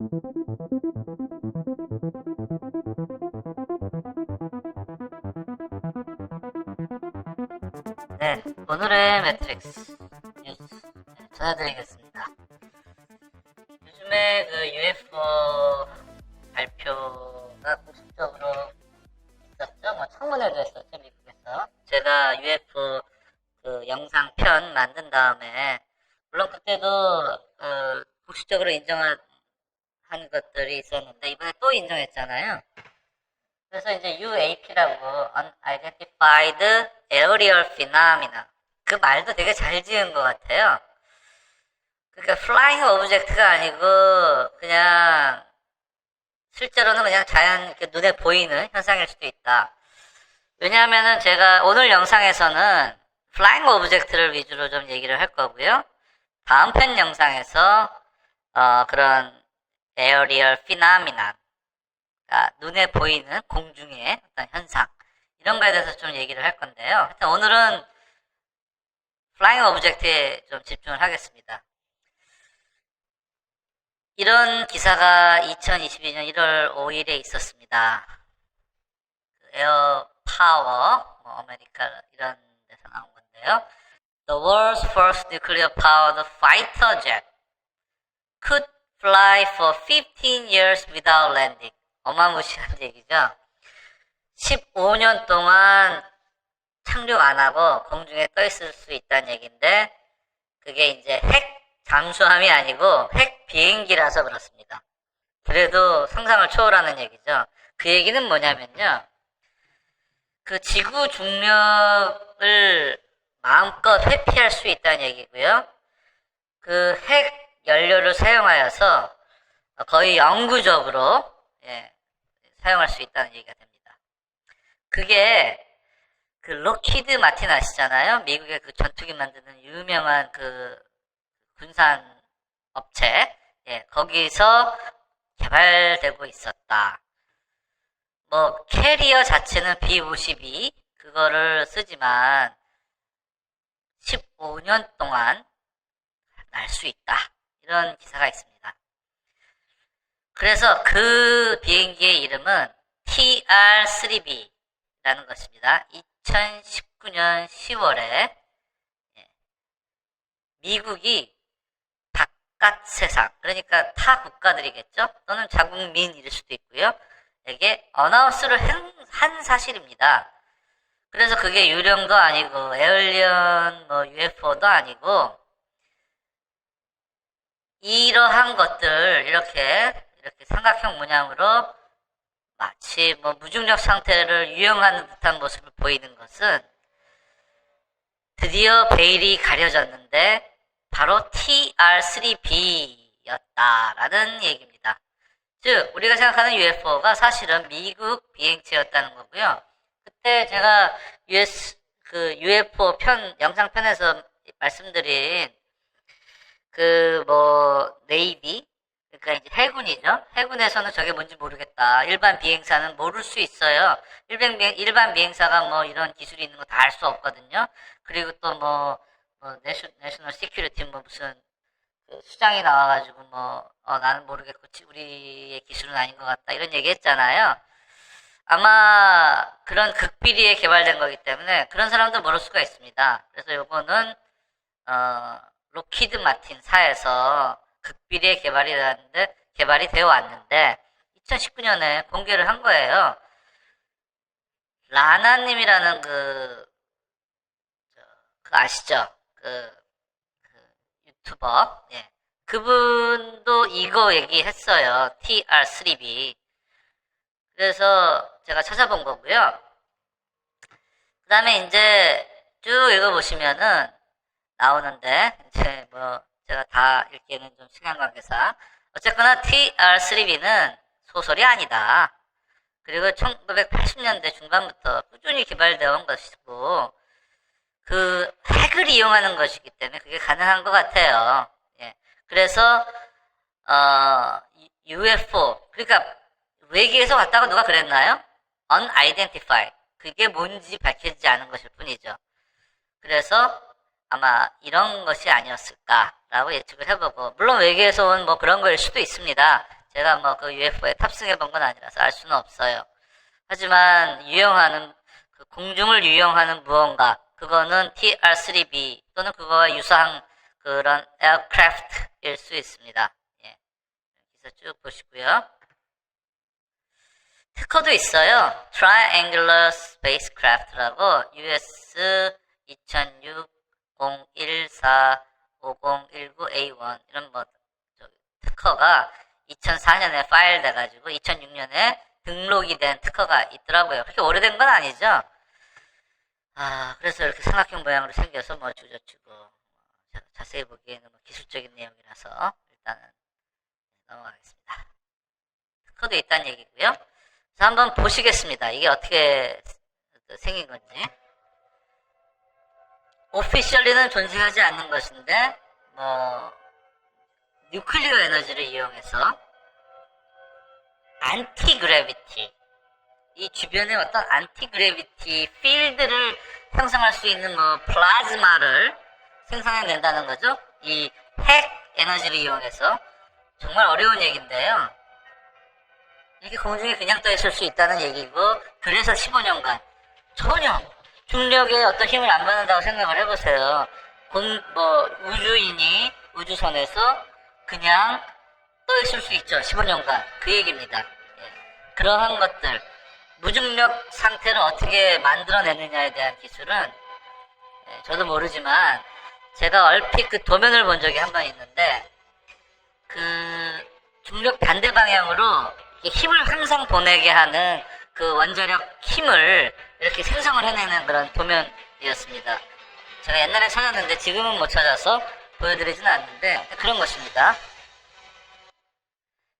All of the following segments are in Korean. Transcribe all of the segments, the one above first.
네, 오늘의 매트릭스 뉴스 네, 전해드리겠습니다. 요즘에 그 UFO 발표가 공식적으로 있었죠. 뭐 청문회도 했었죠, 미국에서. 제가 UFO 그 영상편 만든 다음에 물론 그때도 어, 공식적으로 인정한 한 것들이 있었는데 이번에 또 인정했잖아요. 그래서 이제 UAP라고 Unidentified Aerial Phenomena 그 말도 되게 잘 지은 것 같아요. 그러니까 Flying Object가 아니고 그냥 실제로는 그냥 자연 눈에 보이는 현상일 수도 있다. 왜냐하면은 제가 오늘 영상에서는 Flying Object를 위주로 좀 얘기를 할 거고요. 다음 편 영상에서 어, 그런 Aerial Phenomena 그러니까 눈에 보이는 공중의 어떤 현상 이런 거에 대해서 좀 얘기를 할 건데요. 일단 오늘은 플라잉 오브젝트에 좀 집중을 하겠습니다. 이런 기사가 2022년 1월 5일에 있었습니다. 에어 파워, 뭐 아메리카 이런 데서 나온 건데요. The world's first nuclear powered fighter jet could fly for 15 years without landing. 어마무시한 얘기죠. 15년 동안 착륙 안 하고 공중에 떠 있을 수 있다는 얘기인데 그게 이제 핵 잠수함이 아니고 핵 비행기라서 그렇습니다. 그래도 상상을 초월하는 얘기죠. 그 얘기는 뭐냐면요. 그 지구 중력을 마음껏 회피할 수 있다는 얘기고요. 그 핵 연료를 사용하여서 거의 영구적으로 예, 사용할 수 있다는 얘기가 됩니다. 그게 그 로키드 마틴 아시잖아요? 미국의 그 전투기 만드는 유명한 그 군산 업체, 예, 거기서 개발되고 있었다. 뭐 캐리어 자체는 B52 그거를 쓰지만 15년 동안 날 수 있다. 이런 기사가 있습니다. 그래서 그 비행기의 이름은 TR-3B라는 것입니다. 2019년 10월에 미국이 바깥 세상, 그러니까 타 국가들이겠죠? 또는 자국민일 수도 있고요. 에게 어나운스를 한 사실입니다. 그래서 그게 유령도 아니고 에얼리언 뭐 UFO도 아니고 이러한 것들 이렇게 이렇게 삼각형 문양으로 마치 뭐 무중력 상태를 유형하는 듯한 모습을 보이는 것은 드디어 베일이 가려졌는데 바로 TR-3B였다라는 얘기입니다. 즉 우리가 생각하는 UFO가 사실은 미국 비행체였다는 거고요. 그때 제가 US 그 UFO 편 영상 편에서 말씀드린 그 뭐 네이비 그러니까 이제 해군이죠. 해군에서는 저게 뭔지 모르겠다. 일반 비행사는 모를 수 있어요. 일반 비행 일반 비행사가 뭐 이런 기술이 있는 거 다 알 수 없거든요. 그리고 또뭐 뭐 내셔, 내셔널 시큐리티 뭐 무슨 그 수장이 나와가지고 뭐 어, 나는 모르겠고 지- 우리의 기술은 아닌 것 같다 이런 얘기 했잖아요. 아마 그런 극비리에 개발된 거기 때문에 그런 사람도 모를 수가 있습니다. 그래서 요거는 어, 로키드 마틴 사에서 극비리에 개발이 되었는데 개발이 되어 왔는데 2019년에 공개를 한 거예요. 라나님이라는 그, 저, 그 아시죠? 그, 그 유튜버, 예. 그분도 이거 얘기했어요. TR3B. 그래서 제가 찾아본 거고요. 그 다음에 이제 쭉 읽어보시면은 나오는데, 이제 뭐, 제가 다 읽기에는 좀 시간 관계상. 어쨌거나 TR3B는 소설이 아니다. 그리고 1980년대 중반부터 꾸준히 개발되어 온 것이고, 그 핵을 이용하는 것이기 때문에 그게 가능한 것 같아요. 예. 그래서, 어, UFO. 그러니까 외계에서 왔다고 누가 그랬나요? unidentified. 그게 뭔지 밝혀지지 않은 것일 뿐이죠. 그래서 아마 이런 것이 아니었을까라고 예측을 해보고, 물론 외계에서 온 뭐 그런 거일 수도 있습니다. 제가 뭐 그 UFO에 탑승해 본 건 아니라서 알 수는 없어요. 하지만 유영하는 그 공중을 유영하는 무언가 그거는 TR-3B 또는 그거와 유사한 그런 에어크래프트일 수 있습니다. 예. 여기서 쭉 보시고요. 특허도 있어요. Triangular Spacecraft라고 US 2006 014 5019A1 이런 뭐 특허가 2004년에 파일 돼가지고 2006년에 등록이 된 특허가 있더라고요. 그렇게 오래된 건 아니죠. 아 그래서 이렇게 삼각형 모양으로 생겨서 뭐 주저주고 자- 자세히 보기에는 뭐 기술적인 내용이라서 일단은 넘어가겠습니다. 특허도 있다는 얘기고요. 자, 한번 보시겠습니다. 이게 어떻게 생긴 건지. 오피셜리는 존재하지 않는 것인데, 뭐, 뉴클리어 에너지를 이용해서, 안티그래비티, 이 주변에 어떤 안티그래비티 필드를 형성할 수 있는 뭐, 플라즈마를 생성해낸다는 거죠. 이 핵 에너지를 이용해서. 정말 어려운 얘기인데요. 이게 공중에 그냥 떠 있을 수 있다는 얘기고 그래서 15년간 전혀 중력에 어떤 힘을 안 받는다고 생각을 해보세요. 공, 뭐 우주인이 우주선에서 그냥 떠 있을 수 있죠. 15년간 그 얘기입니다. 예. 그러한 것들 무중력 상태를 어떻게 만들어내느냐에 대한 기술은 예, 저도 모르지만 제가 얼핏 그 도면을 본 적이 한 번 있는데 그 중력 반대 방향으로 힘을 항상 보내게 하는 그 원자력 힘을 이렇게 생성을 해내는 그런 도면이었습니다. 제가 옛날에 찾았는데 지금은 못 찾아서 보여드리지는 않는데 그런 것입니다.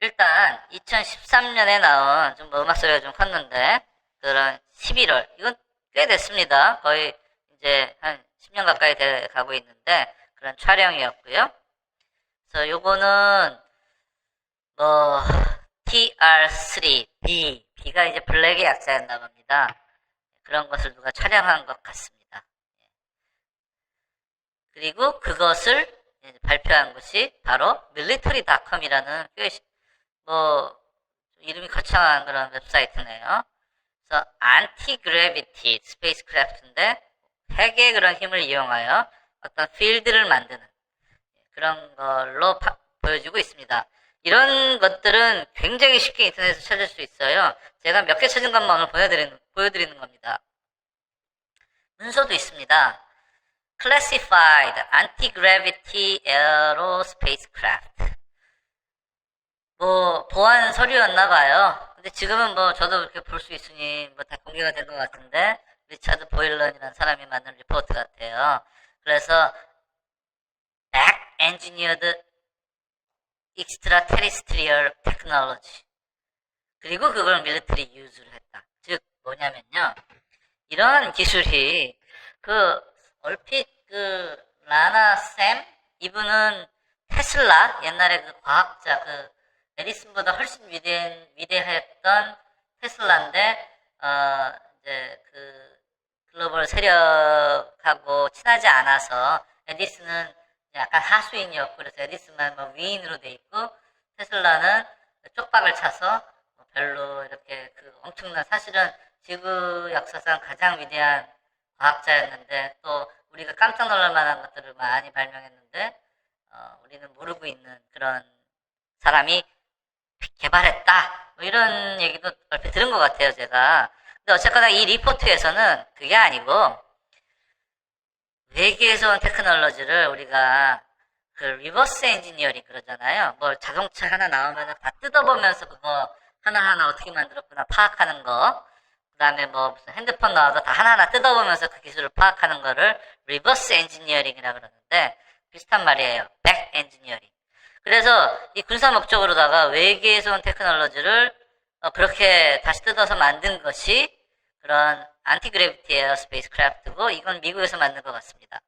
일단 2013년에 나온 좀뭐 음악 소리가 좀 컸는데 그런 11월 이건 꽤 됐습니다. 거의 이제 한 10년 가까이 돼 가고 있는데 그런 촬영이었고요. 그래서 요거는 뭐 TR3B B가 이제 블랙의 약자였나 봅니다. 그런 것을 누가 촬영한 것 같습니다. 예. 그리고 그것을 발표한 것이 바로 military.com이라는 꽤 시- 뭐 이름이 거창한 그런 웹사이트네요. 그래서 anti-gravity spacecraft인데 핵의 그런 힘을 이용하여 어떤 필드를 만드는 그런 걸로 파- 보여주고 있습니다. 이런 것들은 굉장히 쉽게 인터넷에서 찾을 수 있어요. 제가 몇 개 찾은 것만 오늘 보여드리는, 보여드리는 겁니다. 문서도 있습니다. Classified Anti-Gravity Aerospacecraft. 뭐, 보안 서류였나 봐요. 근데 지금은 뭐, 저도 이렇게 볼 수 있으니, 뭐, 다 공개가 된 것 같은데, 리차드 보일런이라는 사람이 만든 리포트 같아요. 그래서, Back Engineered extraterrestrial technology. 그리고 그걸 밀리터리 유즈를 했다. 즉, 뭐냐면요. 이런 기술이, 그, 얼핏 그, 라나 쌤? 이분은 테슬라, 옛날에 그 과학자, 그, 에디슨보다 훨씬 위대, 위대했던 테슬라인데, 어, 이제 그, 글로벌 세력하고 친하지 않아서, 에디슨은 약간 하수인이었고 그래서 에디슨만 뭐 위인으로 돼 있고 테슬라는 쪽박을 차서 뭐 별로 이렇게 그 엄청난 사실은 지구 역사상 가장 위대한 과학자였는데 또 우리가 깜짝 놀랄 만한 것들을 많이 발명했는데 어, 우리는 모르고 있는 그런 사람이 개발했다. 뭐 이런 얘기도 얼핏 들은 것 같아요 제가. 근데 어쨌거나 이 리포트에서는 그게 아니고 외계에서 온 테크놀로지를 우리가 그 리버스 엔지니어링 그러잖아요. 뭐 자동차 하나 나오면 다 뜯어보면서 그거 하나하나 어떻게 만들었구나 파악하는 거. 그 다음에 뭐 무슨 핸드폰 나와도 다 하나하나 뜯어보면서 그 기술을 파악하는 거를 리버스 엔지니어링이라 그러는데 비슷한 말이에요. 백 엔지니어링. 그래서 이 군사 목적으로다가 외계에서 온 테크놀로지를 어, 그렇게 다시 뜯어서 만든 것이 그런 안티그래비티 에어 스페이스 크래프트고 이건 미국에서 만든 것 같습니다.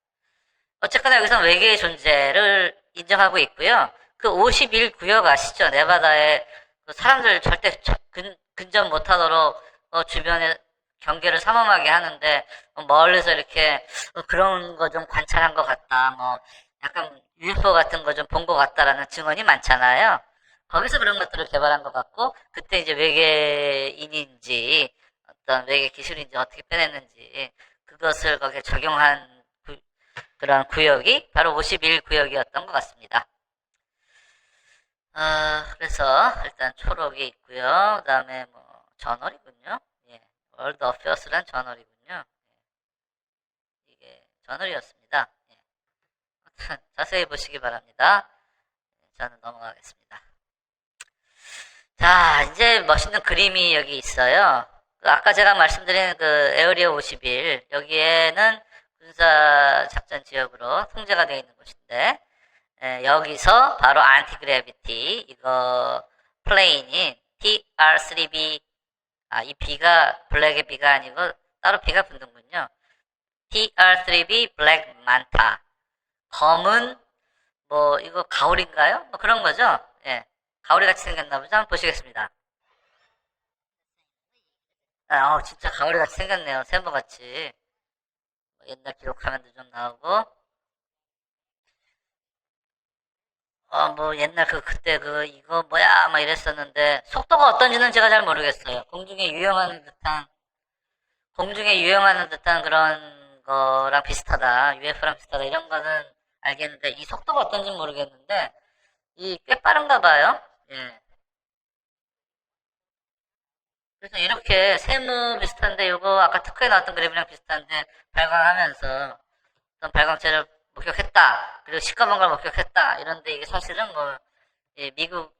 어쨌거나 여기서 외계의 존재를 인정하고 있고요. 그 51구역 아시죠? 네바다에 그 사람들 절대 저- 근, 근접 못하도록 어, 주변에 경계를 삼엄하게 하는데 어, 멀리서 이렇게 어, 그런 거 좀 관찰한 것 같다. 뭐 약간 UFO 같은 거 좀 본 것 같다라는 증언이 많잖아요. 거기서 그런 것들을 개발한 것 같고 그때 이제 외계인인지 어떤 외계 기술인지 어떻게 빼냈는지 그것을 거기에 적용한 구- 그런 구역이 바로 51구역이었던 것 같습니다. 아, 그래서 일단 초록이 있고요. 그 다음에 뭐 저널이군요. 예, 월드 어페어스란 저널이군요. 예. 이게 저널이었습니다. 예. 자세히 보시기 바랍니다. 예, 저는 넘어가겠습니다. 자, 이제 멋있는 그림이 여기 있어요. 그 아까 제가 말씀드린 그 에어리어 51 여기에는 군사 작전 지역으로 통제가 되어 있는 곳인데 에, 여기서 바로 안티그래비티 이거 플레인인 TR3B 아, 이 B가 블랙의 B가 아니고 따로 B가 붙는군요. TR3B 블랙 만타 검은 뭐 이거 가오리인가요? 뭐 그런 거죠. 예. 가오리 같이 생겼나 보죠. 한번 보시겠습니다. 아, 어, 진짜 가오리 같이 생겼네요. 세모 같이. 뭐 옛날 기록 화면도 좀 나오고. 어, 뭐 옛날 그 그때 그 이거 뭐야 막 이랬었는데 속도가 어떤지는 제가 잘 모르겠어요. 공중에 유영하는 듯한 공중에 유영하는 듯한 그런 거랑 비슷하다. UFO랑 비슷하다. 이런 거는 알겠는데 이 속도가 어떤지는 모르겠는데 이 꽤 빠른가 봐요. 예. 그래서 이렇게 세모 비슷한데 요거 아까 특허에 나왔던 그림이랑 비슷한데 발광하면서 어떤 발광체를 목격했다. 그리고 시커먼 걸 목격했다. 이런데 이게 사실은 뭐 예, 미국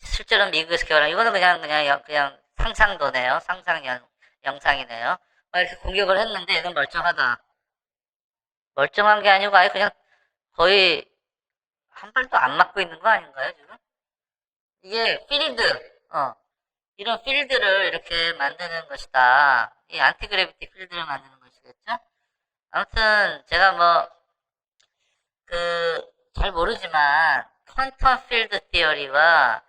실제로는 미국에서 개발한 이거는 그냥 그냥 영- 그냥 상상도네요. 상상 영, 영상이네요. 막 이렇게 공격을 했는데 얘는 멀쩡하다. 멀쩡한 게 아니고 아예 그냥 거의 한 발도 안 맞고 있는 거 아닌가요, 지금? 이게 필드, 어, 이런 필드를 이렇게 만드는 것이다. 이 안티그래비티 필드를 만드는 것이겠죠? 아무튼, 제가 뭐, 그, 잘 모르지만, 퀀텀 필드 티어리와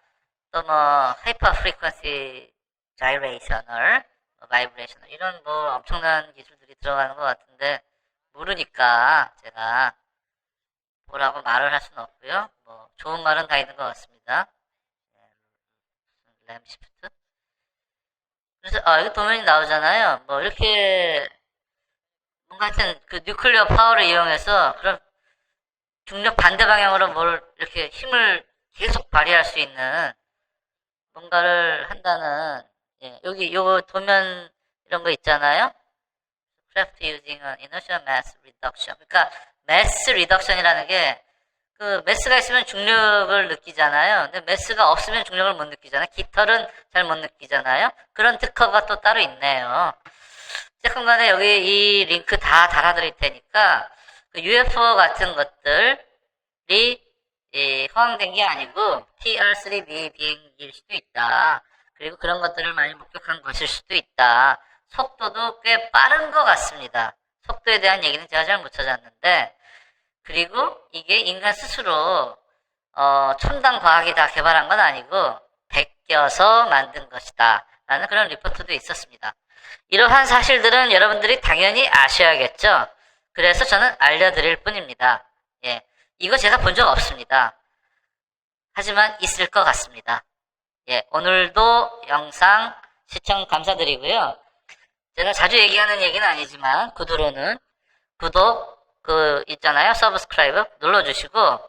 또 뭐, 하이퍼 프리퀀시 자이레이셔널, 바이브레이셔널, 이런 뭐 엄청난 기술들이 들어가는 것 같은데, 모르니까 제가 뭐라고 말을 할 수는 없고요. 뭐 좋은 말은 다 있는 것 같습니다. 램 시프트. 그래서 아 여기 도면이 나오잖아요. 뭐 이렇게 뭔가 하여튼 그 뉴클리어 파워를 이용해서 그런 중력 반대 방향으로 뭘 이렇게 힘을 계속 발휘할 수 있는 뭔가를 한다는 예, 여기 요 도면 이런 거 있잖아요. craft using an inertial mass reduction. 그러니까 mass reduction이라는 게 그 매스가 있으면 중력을 느끼잖아요. 근데 매스가 없으면 중력을 못 느끼잖아요. 깃털은 잘 못 느끼잖아요. 그런 특허가 또 따로 있네요. 어쨌건 간에 여기 이 링크 다 달아드릴 테니까 그 UFO 같은 것들이 이 허황된 게 아니고 TR-3B 비행기일 수도 있다. 그리고 그런 것들을 많이 목격한 것일 수도 있다. 속도도 꽤 빠른 것 같습니다. 속도에 대한 얘기는 제가 잘 못 찾았는데 그리고 이게 인간 스스로 어, 첨단 과학이 다 개발한 건 아니고 베껴서 만든 것이다. 라는 그런 리포트도 있었습니다. 이러한 사실들은 여러분들이 당연히 아셔야겠죠. 그래서 저는 알려드릴 뿐입니다. 예. 이거 제가 본 적 없습니다. 하지만 있을 것 같습니다. 예. 오늘도 영상 시청 감사드리고요. 제가 자주 얘기하는 얘기는 아니지만 구두로는 구독 그 있잖아요. 서브스크라이브 눌러주시고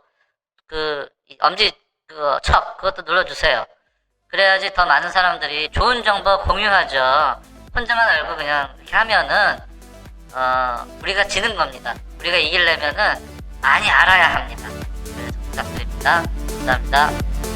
그 엄지 그거 척 그것도 눌러주세요. 그래야지 더 많은 사람들이 좋은 정보 공유하죠. 혼자만 알고 그냥 이렇게 하면은 어 우리가 지는 겁니다. 우리가 이기려면은 많이 알아야 합니다. 그래서 부탁드립니다. 감사합니다